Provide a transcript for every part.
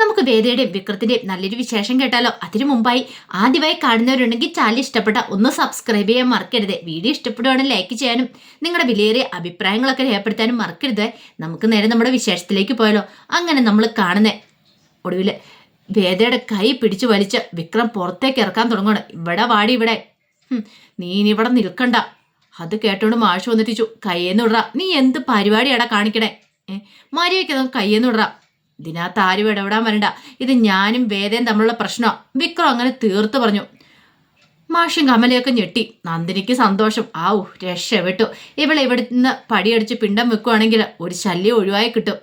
നമുക്ക് വേദയുടെയും വിക്രത്തിന്റെയും നല്ലൊരു വിശേഷം കേട്ടാലോ? അതിനു മുമ്പായി ആദ്യമായി കാണുന്നവരുണ്ടെങ്കിൽ ചാനൽ ഇഷ്ടപ്പെട്ട ഒന്ന് സബ്സ്ക്രൈബ് ചെയ്യാൻ മറക്കരുത്. വീഡിയോ ഇഷ്ടപ്പെടുവാണെങ്കിൽ ലൈക്ക് ചെയ്യാനും നിങ്ങളുടെ വിലയേറിയ അഭിപ്രായങ്ങളൊക്കെ രേഖപ്പെടുത്താനും മറക്കരുത്. നമുക്ക് നേരെ നമ്മുടെ വിശേഷത്തിലേക്ക് പോയാലോ? അങ്ങനെ നമ്മൾ കാണുന്ന ഒടുവിൽ വേദയുടെ കൈ പിടിച്ചു വലിച്ച് വിക്രം പുറത്തേക്ക് ഇറക്കാൻ തുടങ്ങണം ഇവിടെ വാടി ഇവിടെ. നീ ഇനി ഇവിടെ നിൽക്കണ്ട. അത് കേട്ടോണ്ട് മാഷ് വന്നിട്ടിച്ചു. കയ്യേന്ന് വിടറ. നീ എന്ത് പരിപാടിയാടാ കാണിക്കണേ? മര്യാദയ്ക്ക് നമുക്ക് കയ്യേന്ന് വിടറ. ഇതിനകത്ത് ആരും ഇടപെടാൻ വരണ്ട. ഇത് ഞാനും വേദയും തമ്മിലുള്ള പ്രശ്നമാണ് വിക്രം അങ്ങനെ തീർത്ത് പറഞ്ഞു. മാഷും കമലയൊക്കെ ഞെട്ടി. നന്ദിനിക്ക് സന്തോഷം. ആവു രക്ഷപ്പെട്ടു. ഇവളെ ഇവിടെ നിന്ന് പടിയടിച്ച് പിണ്ടം വെക്കുവാണെങ്കിൽ ഒരു ശല്യം ഒഴിവായി കിട്ടും.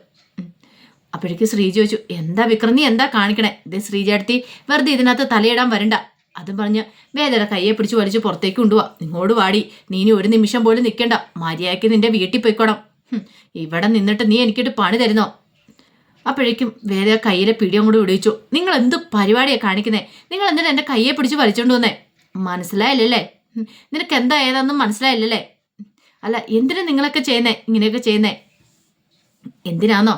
അപ്പോഴേക്ക് ശ്രീ ചോദിച്ചു എന്താ വിക്രം? നീ എന്താ കാണിക്കണേ? ഇത് ശ്രീജടുത്തി വെറുതെ ഇതിനകത്ത് തലയിടാൻ വരണ്ട. അതും പറഞ്ഞ് വേദയുടെ കയ്യെ പിടിച്ച് വലിച്ച് പുറത്തേക്ക് കൊണ്ടുപോവാ നിങ്ങോട് വാടി. നീ ഇനി ഒരു നിമിഷം പോലും നിൽക്കണ്ട. മര്യാദയ്ക്ക് നിന്റെ വീട്ടിൽ പോയിക്കോണം. ഇവിടെ നിന്നിട്ട് നീ എനിക്കിട്ട് പണി തരുന്നോ? അപ്പോഴേക്കും വേദ കയ്യിലെ പിടിയും കൂടി വിടിച്ചു നിങ്ങൾ എന്ത് പരിപാടിയാണ് കാണിക്കുന്നത് നിങ്ങൾ എന്തിനാ എന്റെ കയ്യെ പിടിച്ച് വലിച്ചോണ്ട് വന്നേ? മനസ്സിലായില്ലല്ലേ? നിനക്ക് എന്താ ഏതാണെന്നും മനസ്സിലായില്ലല്ലേ? അല്ല എന്തിനാ നിങ്ങളൊക്കെ ചെയ്യുന്നേ? ഇങ്ങനെയൊക്കെ ചെയ്യുന്നേ? എന്തിനാന്നോ?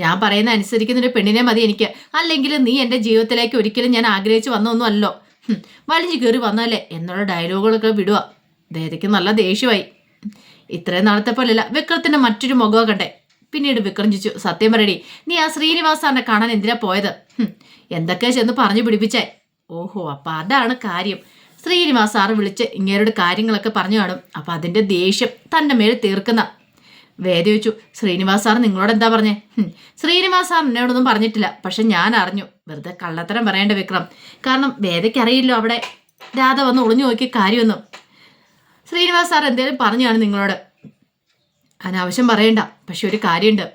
ഞാൻ പറയുന്ന അനുസരിക്കുന്ന ഒരു പെണ്ണിനെ മതി എനിക്ക്. അല്ലെങ്കിൽ നീ എന്റെ ജീവിതത്തിലേക്ക് ഒരിക്കലും ഞാൻ ആഗ്രഹിച്ചു വന്നൊന്നും അല്ലോ ഹും, വലിഞ്ഞു കയറി വന്നല്ലേ എന്നുള്ള ഡയലോഗുകളൊക്കെ വിടുക ദേതയ്ക്ക് നല്ല ദേഷ്യമായി. ഇത്രയും നാളത്തെ പോലെയല്ല വിക്രത്തിന്റെ മറ്റൊരു മുഖമൊക്കെ പിന്നീട് വിക്രഞ്ജിച്ചു സത്യം പറയടി നീ ആ ശ്രീനിവാസ് സാറിനെ കാണാൻ എന്തിനാ പോയത്? എന്തൊക്കെയാ ചെന്ന് പറഞ്ഞു പിടിപ്പിച്ചേ? ഓഹോ അപ്പൊ അതാണ് കാര്യം. ശ്രീനിവാസ് സാറ് വിളിച്ച് ഇങ്ങേരുടെ കാര്യങ്ങളൊക്കെ പറഞ്ഞു കാണും. അപ്പൊ അതിന്റെ ദേഷ്യം തന്റെ മേൽ തീർക്കുന്ന. വേദ ചോദിച്ചു ശ്രീനിവാസ് സാർ നിങ്ങളോട് എന്താ പറഞ്ഞേ? ശ്രീനിവാസ് സാർ എന്നോടൊന്നും പറഞ്ഞിട്ടില്ല പക്ഷെ ഞാൻ അറിഞ്ഞു. വെറുതെ കള്ളത്തരം പറയേണ്ട വിക്രം. കാരണം വേദയ്ക്ക് അറിയില്ലോ അവിടെ. രാധ വന്ന് ഒളിഞ്ഞു നോക്കിയ കാര്യമൊന്നും. ശ്രീനിവാസ് സാർ എന്തേലും പറഞ്ഞാണ് നിങ്ങളോട്. അനാവശ്യം പറയണ്ട. പക്ഷെ ഒരു കാര്യമുണ്ട്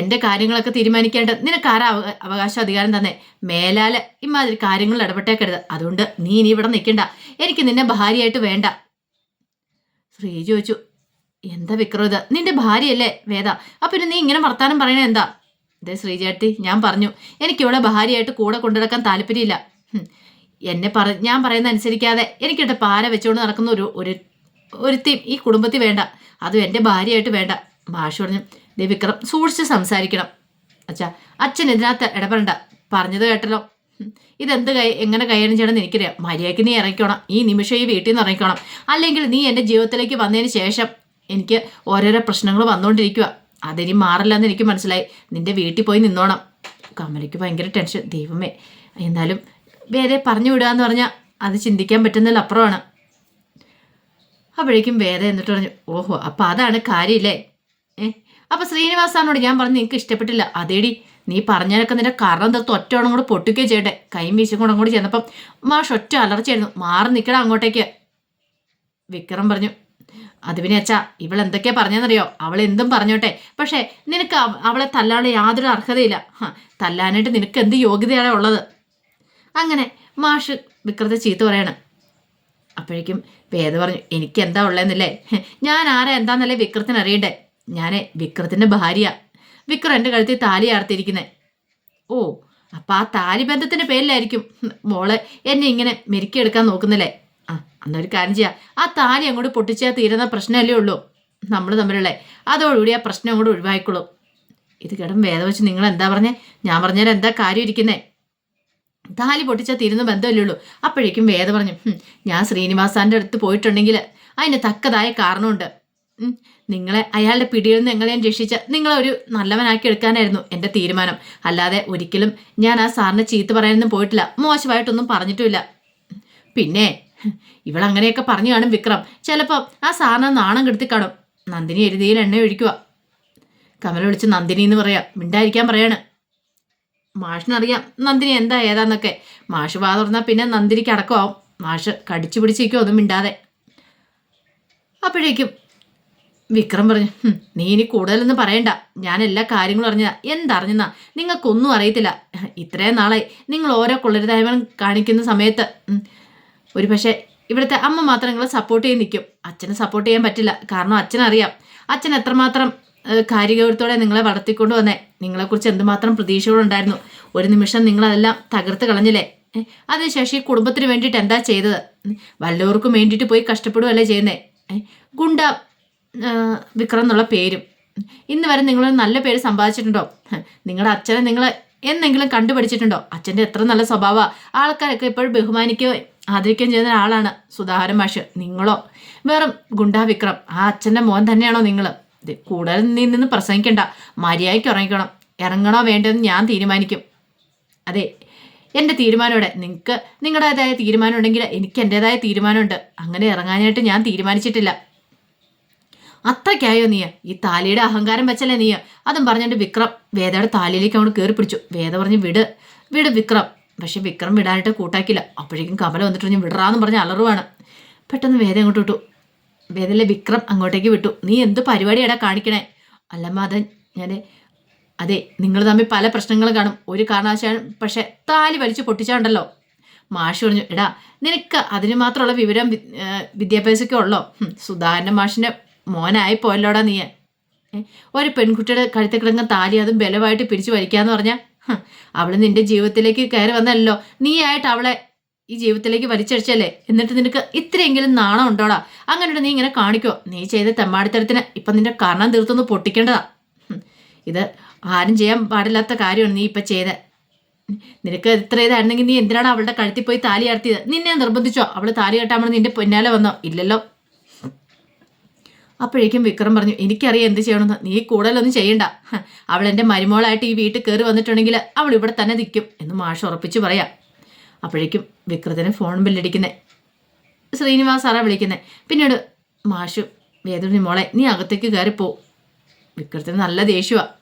എന്റെ കാര്യങ്ങളൊക്കെ തീരുമാനിക്കേണ്ട. നിനക്ക് ആരാ അവകാശ അധികാരം തന്നെ? മേലാൽ ഇമാതിരി കാര്യങ്ങളിൽ ഇടപെട്ടേക്കരുത്. അതുകൊണ്ട് നീ ഇനി ഇവിടെ നിൽക്കണ്ട. എനിക്ക് നിന്നെ ഭാര്യയായിട്ട് വേണ്ട. ശ്രീ ചോദിച്ചു എന്താ വിക്രം ഇത്? നിന്റെ ഭാര്യയല്ലേ വേദ? അപ്പൊ പിന്നെ നീ ഇങ്ങനെ വർത്താനം പറയണേ എന്താ? ഇതേ ശ്രീചേട്ടി ഞാൻ പറഞ്ഞു എനിക്കിവിടെ ഭാര്യയായിട്ട് കൂടെ കൊണ്ടുനടക്കാൻ താല്പര്യമില്ല. എന്നെ പറ ഞാൻ പറയുന്ന അനുസരിക്കാതെ എനിക്കിട്ട് പാര വെച്ചുകൊണ്ട് നടക്കുന്ന ഒരു ഒരു ഒരുത്തിയും ഈ കുടുംബത്തിൽ വേണ്ട. അതും എന്റെ ഭാര്യയായിട്ട് വേണ്ട. ഭാഷ പറഞ്ഞു ദേ വിക്രം സൂക്ഷിച്ച് സംസാരിക്കണം. അച്ഛാ അച്ഛൻ ഇതിനകത്ത് ഇടപെടണ്ട. പറഞ്ഞത് കേട്ടല്ലോ. ഇതെന്ത് കൈ എങ്ങനെ കൈകാര്യം ചെയ്യണമെന്ന് എനിക്കറിയാം. മര്യാദയ്ക്ക് നീ ഇറങ്ങിക്കോണം. ഈ നിമിഷം ഈ വീട്ടിൽ നിന്ന് ഇറങ്ങിക്കോണം. അല്ലെങ്കിൽ നീ എന്റെ ജീവിതത്തിലേക്ക് വന്നതിന് ശേഷം എനിക്ക് ഓരോരോ പ്രശ്നങ്ങൾ വന്നുകൊണ്ടിരിക്കുക അതിനി മാറില്ല എന്ന് എനിക്ക് മനസ്സിലായി. നിന്റെ വീട്ടിൽ പോയി നിന്നോണം. കമലയ്ക്ക് ഭയങ്കര ടെൻഷൻ. ദൈവമേ എന്നാലും വേറെ പറഞ്ഞു വിടുക എന്ന് പറഞ്ഞാൽ അത് ചിന്തിക്കാൻ പറ്റുന്നതിൽ അപ്പുറമാണ് അപ്പോഴേക്കും വേദ എന്നിട്ട് പറഞ്ഞു ഓഹോ അപ്പം അതാണ് കാര്യമില്ലേ ഏ അപ്പം ശ്രീനിവാസാനോട് ഞാൻ പറഞ്ഞു നിനക്ക് ഇഷ്ടപ്പെട്ടില്ല. അതേടി നീ പറഞ്ഞാലൊക്കെ നിന്റെ കാരണം തീർത്ത് ഒറ്റയോണം കൂടെ പൊട്ടിക്കുകയും ചെയ്യട്ടെ. കൈയും വീശും കൂടെ കൂടി ചെന്നപ്പം മാഷ് ഒറ്റ അലർച്ചയായിരുന്നു. മാറി നിൽക്കണം അങ്ങോട്ടേക്ക്. വിക്രം പറഞ്ഞു അത് പിന്നെ അച്ഛാ ഇവൾ എന്തൊക്കെയാ പറഞ്ഞെന്നറിയോ അവൾ എന്തും പറഞ്ഞോട്ടെ. പക്ഷേ നിനക്ക് അവളെ തല്ലാനുള്ള യാതൊരു അർഹതയില്ല. തല്ലാനായിട്ട് നിനക്ക് എന്ത് യോഗ്യതയാണ് ഉള്ളത്? അങ്ങനെ മാഷ് വിക്രത്തെ ചീത്ത പറയാണ്. അപ്പോഴേക്കും വേദ പറഞ്ഞു എനിക്ക് എന്താ ഉള്ളതെന്നല്ലേ ഞാൻ ആരാ എന്താന്നല്ലേ വിക്രത്തിന് അറിയണ്ടേ? ഞാൻ വിക്രത്തിന്റെ ഭാര്യ. വിക്രം എന്റെ കഴുത്തിൽ താലി ആർത്തിരിക്കുന്നത് ഓ അപ്പം ആ താലി ബന്ധത്തിന്റെ പേരിലായിരിക്കും. മോളെ എന്നെ ഇങ്ങനെ മെരുക്കിയെടുക്കാൻ നോക്കുന്നില്ലേ? ആ അന്നൊരു കാര്യം ചെയ്യാം. ആ താലി അങ്ങോട്ട് പൊട്ടിച്ചാൽ തീരുന്ന പ്രശ്നമല്ലേ ഉള്ളൂ. നമ്മൾ തമ്മിലുള്ള അതോടുകൂടി ആ പ്രശ്നം അങ്ങോട്ട് ഒഴിവായിക്കോളും. ഇത് കിടം വേദ വെച്ച് നിങ്ങൾ എന്താ പറഞ്ഞേ? ഞാൻ പറഞ്ഞാൽ എന്താ കാര്യം ഇരിക്കുന്നേ താലി പൊട്ടിച്ചാൽ തിരുന്ന് ബന്ധമല്ലേ ഉള്ളൂ. അപ്പോഴേക്കും വേദ പറഞ്ഞു ഞാൻ ശ്രീനിവാസാന്റെ അടുത്ത് പോയിട്ടുണ്ടെങ്കിൽ അതിന് തക്കതായ കാരണമുണ്ട്. നിങ്ങളെ അയാളുടെ പിടിയിൽ നിന്ന് എങ്ങനെയും രക്ഷിച്ച? നിങ്ങളെ ഒരു നല്ലവനാക്കി എടുക്കാനായിരുന്നു എന്റെ തീരുമാനം. അല്ലാതെ ഒരിക്കലും ഞാൻ ആ സാറിനെ ചീത്ത പറയാനൊന്നും പോയിട്ടില്ല. മോശമായിട്ടൊന്നും പറഞ്ഞിട്ടുമില്ല. പിന്നെ ഇവളങ്ങനെയൊക്കെ പറഞ്ഞു കാണും വിക്രം. ചിലപ്പോൾ ആ സാറിനെ നാണം കെടുത്തി കാണും. നന്ദിനി എരുതിയിൽ എണ്ണ ഒഴിക്കുക. കമല വിളിച്ച് നന്ദിനി എന്ന് പറയാം. മിണ്ടായിരിക്കാൻ പറയാണ്. മാഷിനറിയാം. നന്ദിനി എന്താ ഏതാന്നൊക്കെ. മാഷ് വാ തുറന്നാൽ പിന്നെ നന്ദിനിക്ക് അടക്കമാവും മാഷ് കടിച്ചു പിടിച്ചേക്കോ ഒന്നും മിണ്ടാതെ. അപ്പോഴേക്കും വിക്രം പറഞ്ഞു "ഹും, നീ ഇനി കൂടുതലൊന്നും പറയണ്ട. ഞാൻ എല്ലാ കാര്യങ്ങളും അറിഞ്ഞതാ. എന്തറിഞ്ഞെന്നാ? നിങ്ങൾക്കൊന്നും അറിയത്തില്ല. ഇത്രയും നാളെ നിങ്ങൾ ഓരോ കൊള്ളരുതായ്മ കാണിക്കുന്ന സമയത്ത് ഒരു പക്ഷേ ഇവിടുത്തെ അമ്മ മാത്രം നിങ്ങളെ സപ്പോർട്ട് ചെയ്ത് നിൽക്കും. അച്ഛനെ സപ്പോർട്ട് ചെയ്യാൻ പറ്റില്ല. കാരണം അച്ഛനറിയാം. അച്ഛൻ എത്രമാത്രം ഏഹ്, കാര്യഗൗരവത്തോടെ നിങ്ങളെ വളർത്തിക്കൊണ്ടു വന്നേ. നിങ്ങളെക്കുറിച്ച് എന്തുമാത്രം പ്രതീക്ഷകളുണ്ടായിരുന്നു. ഒരു നിമിഷം നിങ്ങളതെല്ലാം തകർത്ത് കളഞ്ഞില്ലേ? അതിനുശേഷം ഈ കുടുംബത്തിന് വേണ്ടിയിട്ട് എന്താ ചെയ്തത്? വല്ലവർക്കും വേണ്ടിയിട്ട് പോയി കഷ്ടപ്പെടുകയല്ലേ ചെയ്യുന്നേ? ഗുണ്ട വിക്രം എന്നുള്ള പേരും. ഇന്ന് വരെ നിങ്ങൾ നല്ല പേര് സമ്പാദിച്ചിട്ടുണ്ടോ? നിങ്ങളുടെ അച്ഛനെ നിങ്ങൾ എന്നെങ്കിലും കണ്ടുപിടിച്ചിട്ടുണ്ടോ? അച്ഛന്റെ എത്ര നല്ല സ്വഭാവ ആൾക്കാരൊക്കെ ഇപ്പോഴും ബഹുമാനിക്കുകയും ആദരിക്കുകയും ചെയ്യുന്ന ഒരാളാണ് സുധാകരൻ മാഷ്. നിങ്ങളോ? വെറും ഗുണ്ടാ വിക്രം. ആ അച്ഛന്റെ മോൻ തന്നെയാണോ നിങ്ങൾ? കൂടുതൽ നീ നിന്ന് പ്രസംഗിക്കണ്ട. മര്യാദയ്ക്ക് ഉറങ്ങിക്കണം. ഇറങ്ങണോ വേണ്ടതെന്ന് ഞാൻ തീരുമാനിക്കും. അതെ എന്റെ തീരുമാനമോടെ നിങ്ങൾക്ക് നിങ്ങളുടേതായ തീരുമാനം ഉണ്ടെങ്കിൽ എനിക്ക് എന്റെതായ തീരുമാനമുണ്ട്. അങ്ങനെ ഇറങ്ങാനായിട്ട് ഞാൻ തീരുമാനിച്ചിട്ടില്ല. അത്രയ്ക്കായോ നീ ഈ താലിയുടെ അഹങ്കാരം വെച്ചല്ലേ നീ അതും പറഞ്ഞിട്ട് വിക്രം വേദയുടെ താലിയിലേക്ക് അങ്ങോട്ട് കയറി പിടിച്ചു വേദ പറഞ്ഞ് വിട് വിട് വിക്രം. പക്ഷെ വിക്രം വിടാനായിട്ട് കൂട്ടാക്കില്ല അപ്പോഴേക്കും കമല വന്നിട്ട് വിടറാന്ന് പറഞ്ഞ് അലറുവാണ്. പെട്ടെന്ന് വേദ അങ്ങോട്ട് വിട്ടു. വേദയിലെ വിക്രം അങ്ങോട്ടേക്ക് വിട്ടു. നീ എന്ത് പരിപാടിയാടാ കാണിക്കണേ? അല്ലമ്മ അത് ഞാൻ അതെ നിങ്ങൾ തമ്മിൽ പല പ്രശ്നങ്ങളും കാണും. ഒരു കാരണവശാലും പക്ഷെ താലി വലിച്ചു പൊട്ടിച്ചാണ്ടല്ലോ. മാഷി പറഞ്ഞു എടാ നിനക്ക് അതിന് മാത്രമുള്ള വിവരം വിദ്യാഭ്യാസമൊക്കെ ഉള്ളോ? സുധാകരന്റെ മാഷിന്റെ മോനായി പോയല്ലോടാ നീ ഒരു പെൺകുട്ടിയുടെ കഴുത്തിൽ കിടങ്ങ താലി അതും ബലമായിട്ട് പിരിച്ചു വലിക്കാന്ന് പറഞ്ഞാൽ അവൾ നിന്റെ ജീവിതത്തിലേക്ക് കയറി വന്നല്ലോ. നീ ആയിട്ട് അവളെ ഈ ജീവിതത്തിലേക്ക് വലിച്ചടിച്ചല്ലേ? എന്നിട്ട് നിനക്ക് ഇത്രയെങ്കിലും നാണം ഉണ്ടോടാ? അങ്ങനെ നീ ഇങ്ങനെ കാണിക്കോ. നീ ചെയ്ത തെമ്മാടിത്തരത്തിന് ഇപ്പം നിന്റെ കാരണം തീർത്തൊന്ന് പൊട്ടിക്കേണ്ടതാ. ഇത് ആരും ചെയ്യാൻ പാടില്ലാത്ത കാര്യമാണ് നീ ഇപ്പം ചെയ്തത് നിനക്ക് ഇത്ര ഇതായിരുന്നെങ്കിൽ നീ എന്തിനാണ് അവളുടെ കഴുത്തിൽ പോയി താലി അർത്തിയത് നിന്നെ നിർബന്ധിച്ചോ? അവൾ താലി കെട്ടാമെന്ന് നിന്റെ പൊന്നാലെ വന്നോ? ഇല്ലല്ലോ. അപ്പോഴേക്കും വിക്രം പറഞ്ഞു എനിക്കറിയാം എന്ത് ചെയ്യണമെന്ന്. നീ കൂടുതലൊന്നും ചെയ്യണ്ട. അവൾ എന്റെ മരുമോളായിട്ട് ഈ വീട്ടിൽ കയറി വന്നിട്ടുണ്ടെങ്കിൽ അവൾ ഇവിടെ തന്നെ നിൽക്കും എന്ന് മാഷ് ഉറപ്പിച്ചു പറയാം. അപ്പോഴേക്കും വിക്രത്തിന് ഫോൺ ബില്ലടിക്കുന്നേ. ശ്രീനിവാസ് സാറാ വിളിക്കുന്നത് പിന്നീട് മാഷു വേദുവിന് മോളെ നീ അകത്തേക്ക് കയറിപ്പോ വിക്രത്തിന് നല്ല ദേഷ്യമാണ്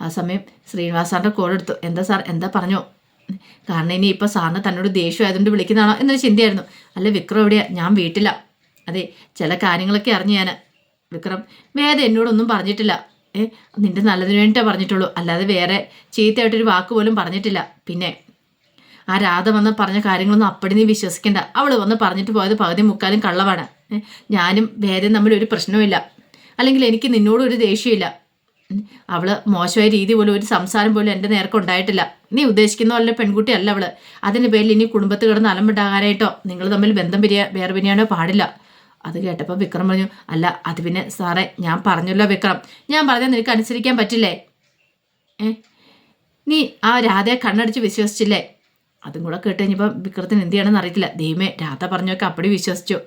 ആ സമയം ശ്രീനിവാസ് സാറിന്റെ കോൾ എടുത്തു. എന്താ സാർ എന്താ പറഞ്ഞോ? കാരണം ഇനി ഇപ്പോൾ സാറിന് തന്നോട് ദേഷ്യം ആയതുകൊണ്ട് വിളിക്കുന്നതാണോ എന്നൊരു ചിന്തയായിരുന്നു. അല്ല വിക്രം എവിടെയാ? ഞാൻ വീട്ടില. അതെ ചില കാര്യങ്ങളൊക്കെ അറിഞ്ഞു ഞാൻ വിക്രം വേദ എന്നോടൊന്നും പറഞ്ഞിട്ടില്ല. ഏ നിന്റെ നല്ലതിന് വേണ്ടിയിട്ടേ പറഞ്ഞിട്ടുള്ളൂ. അല്ലാതെ വേറെ ചീത്തയായിട്ടൊരു വാക്ക് പോലും പറഞ്ഞിട്ടില്ല. പിന്നെ ആ രാധ വന്ന് പറഞ്ഞ കാര്യങ്ങളൊന്നും അപ്പടി നീ വിശ്വസിക്കണ്ട. അവൾ വന്ന് പറഞ്ഞിട്ട് പോയത് പകുതി മുക്കാലും കള്ളവാണ്. ഞാനും വേദയും തമ്മിൽ ഒരു പ്രശ്നവുമില്ല. അല്ലെങ്കിൽ എനിക്ക് നിന്നോടും ഒരു ദേഷ്യമില്ല അവൾ മോശമായ രീതി പോലും ഒരു സംസാരം പോലും എന്റെ നേർക്ക് ഉണ്ടായിട്ടില്ല. നീ ഉദ്ദേശിക്കുന്ന പോലെ പെൺകുട്ടി അല്ല അവൾ. അതിന് പേരിൽ ഇനി കുടുംബത്തിൽ കിടന്ന് അലമ്പുണ്ടാകാനായിട്ടോ? നിങ്ങൾ തമ്മിൽ ബന്ധം പിരിയാ വേറെ പിരിയാനോ പാടില്ല. അത് കേട്ടപ്പോൾ വിക്രം പറഞ്ഞു അല്ല അത് പിന്നെ സാറേ ഞാൻ പറഞ്ഞല്ലോ വിക്രം. ഞാൻ പറഞ്ഞാൽ നിനക്ക് അനുസരിക്കാൻ പറ്റില്ലേ? ഏ നീ ആ രാധയെ കണ്ണടിച്ച് വിശ്വസിച്ചില്ലേ? അതും കൂടെ കേട്ട് കഴിഞ്ഞപ്പോൾ വിക്രത്തിന് എന്ത് ചെയ്യണമെന്ന് അറിയത്തില്ല. ദൈവമേ രാധ പറഞ്ഞൊക്കെ അപ്പടി വിശ്വസിച്ചു.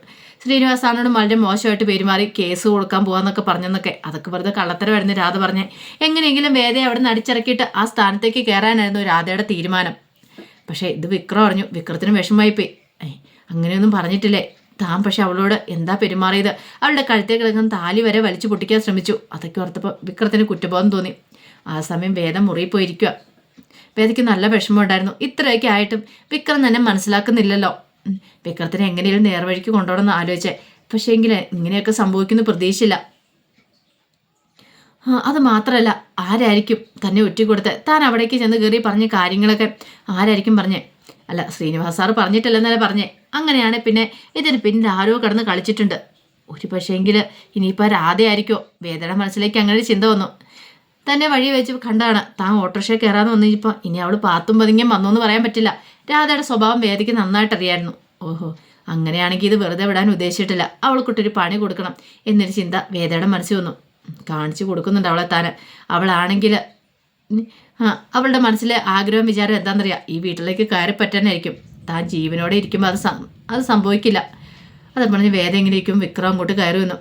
ശ്രീനിവാസാനോട് വളരെ മോശമായിട്ട് പെരുമാറി കേസ് കൊടുക്കാൻ പോകാന്നൊക്കെ പറഞ്ഞെന്നൊക്കെ. അതൊക്കെ വെറുതെ കള്ളത്തരമായിരുന്നു രാധ പറഞ്ഞേ. എങ്ങനെയെങ്കിലും വേദയെ അവിടെ നിന്ന് അടിച്ചിറക്കിയിട്ട് ആ സ്ഥാനത്തേക്ക് കയറാനായിരുന്നു രാധയുടെ തീരുമാനം. പക്ഷേ ഇത് വിക്രം അറിഞ്ഞു. വിക്രത്തിന് വിഷമമായിപ്പോയി. അങ്ങനെയൊന്നും പറഞ്ഞിട്ടില്ലേ? താൻ പക്ഷെ അവളോട് എന്താ പെരുമാറിയത്? അവളുടെ കഴുത്തേ കിടക്കുന്ന താലി വരെ വലിച്ചു പൊട്ടിക്കാൻ ശ്രമിച്ചു. അതൊക്കെ ഓർത്തപ്പോൾ വിക്രത്തിന് കുറ്റബോധം തോന്നി. ആ സമയം വേദം മുറിയിൽ പോയിരിക്കുക വേദയ്ക്ക് നല്ല വിഷമമുണ്ടായിരുന്നു. ഇത്രയൊക്കെ ആയിട്ടും വിക്രം തന്നെ മനസ്സിലാക്കുന്നില്ലല്ലോ. വിക്രത്തിന് എങ്ങനെയും നേർവഴിക്ക് കൊണ്ടുപോകണമെന്ന് ആലോചിച്ചേ. പക്ഷേ എങ്കിൽ ഇങ്ങനെയൊക്കെ സംഭവിക്കുന്നു പ്രതീക്ഷയില്ല. അത് മാത്രമല്ല ആരായിരിക്കും തന്നെ ഒറ്റ കൊടുത്ത് താൻ അവിടേക്ക് ചെന്ന് കയറി പറഞ്ഞ കാര്യങ്ങളൊക്കെ ആരായിരിക്കും പറഞ്ഞേ? അല്ല ശ്രീനിവാസ് സാറ് പറഞ്ഞിട്ടില്ലെന്നല്ലേ പറഞ്ഞേ? അങ്ങനെയാണ് പിന്നെ ഇതിന് പിന്നിൽ ആരോ കടന്ന് കളിച്ചിട്ടുണ്ട്. ഒരു പക്ഷേങ്കിൽ ഇനിയിപ്പോൾ രാധയായിരിക്കോ? വേദന മനസ്സിലേക്ക് അങ്ങനെ ഒരു ചിന്ത വന്നു. തന്നെ വഴി വെച്ച് കണ്ടാണ് താൻ ഓട്ടോറിക്ഷ കയറാന്ന് വന്നിപ്പോൾ ഇനി അവൾ പാത്തും പതുങ്ങിയും വന്നു എന്ന് പറയാൻ പറ്റില്ല. രാധയുടെ സ്വഭാവം വേദിക്ക് നന്നായിട്ട് അറിയായിരുന്നു ഓഹോ അങ്ങനെയാണെങ്കിൽ ഇത് വെറുതെ വിടാൻ ഉദ്ദേശിച്ചിട്ടില്ല. അവൾക്കൊട്ടൊരു പണി കൊടുക്കണം എന്നൊരു ചിന്ത വേദയുടെ മനസ്സിൽ വന്നു. കാണിച്ചു കൊടുക്കുന്നുണ്ട് അവളെ താൻ അവളാണെങ്കിൽ അവളുടെ മനസ്സിലെ ആഗ്രഹം വിചാരം എന്താണെന്നറിയാം ഈ വീട്ടിലേക്ക് കയറി പറ്റാനായിരിക്കും. താൻ ജീവനോടെ ഇരിക്കുമ്പോൾ അത് അത് സംഭവിക്കില്ല. അത് പറഞ്ഞ് വേദ എങ്ങനെ ഇരിക്കും വിക്രം അങ്ങോട്ട് കയറി വന്നു.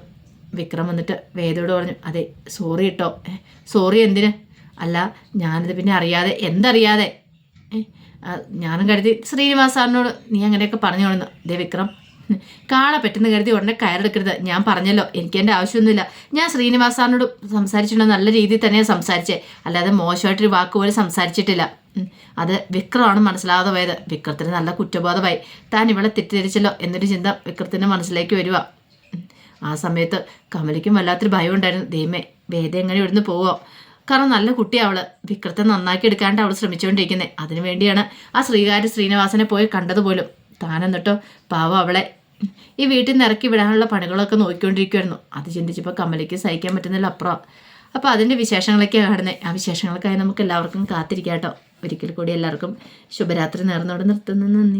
വിക്രം വന്നിട്ട് വേദയോട് പറഞ്ഞു അതെ സോറി കേട്ടോ സോറി എന്തിന്? അല്ല ഞാനിത് പിന്നെ അറിയാതെ എന്തറിയാതെ? ഞാനും കരുതി ശ്രീനിവാസ് സാറിനോട് നീ അങ്ങനെയൊക്കെ പറഞ്ഞു കൊടുന്നു ദേ വിക്രം കാണാൻ പറ്റുന്ന കരുതി ഉടനെ കയറെടുക്കരുത്. ഞാൻ പറഞ്ഞല്ലോ എനിക്ക് എന്റെ ആവശ്യമൊന്നുമില്ല. ഞാൻ ശ്രീനിവാസ് സാറിനോട് സംസാരിച്ചിട്ടുണ്ട് നല്ല രീതിയിൽ തന്നെയാണ് സംസാരിച്ചേ. അല്ലാതെ മോശമായിട്ടൊരു വാക്ക് പോലും സംസാരിച്ചിട്ടില്ല. അത് വിക്രമാണ് മനസ്സിലാകാതെ പോയത്. വിക്രത്തിന് നല്ല കുറ്റബോധമായി. താൻ ഇവളെ തെറ്റിദ്ധരിച്ചല്ലോ എന്നൊരു ചിന്ത വിക്രത്തിന്റെ മനസ്സിലേക്ക് വരിക ഉം, ആ സമയത്ത് കമലിക്കും വല്ലാത്തൊരു ഭയം ഉണ്ടായിരുന്നു ദൈവമേ വേദ എങ്ങനെ ഇവിടുന്ന് പോവോ? കാരണം നല്ല കുട്ടി അവൾ. വിക്രത്തെ നന്നാക്കി എടുക്കാണ്ട് അവൾ ശ്രമിച്ചുകൊണ്ടിരിക്കുന്നത് അതിനു വേണ്ടിയാണ് ആ ശ്രീകാര്യ ശ്രീനിവാസനെ പോയി കണ്ടതുപോലും. താൻ എന്നിട്ടോ പാവം അവളെ ഈ വീട്ടിൽ നിന്ന് ഇറക്കി വിടാനുള്ള പണികളൊക്കെ നോക്കിക്കൊണ്ടിരിക്കുമായിരുന്നു അത് ചിന്തിച്ചപ്പോൾ കമലിക്ക് സഹിക്കാൻ പറ്റുന്നില്ല അപ്പുറം. അപ്പോൾ അതിന്റെ വിശേഷങ്ങളൊക്കെയാണ് കാണുന്നത് ആ വിശേഷങ്ങൾക്കായി നമുക്ക് എല്ലാവർക്കും കാത്തിരിക്കാം കേട്ടോ ഒരിക്കൽ കൂടി എല്ലാവർക്കും ശുഭരാത്രി നേർന്നോട് നിർത്തുന്നു. നന്ദി.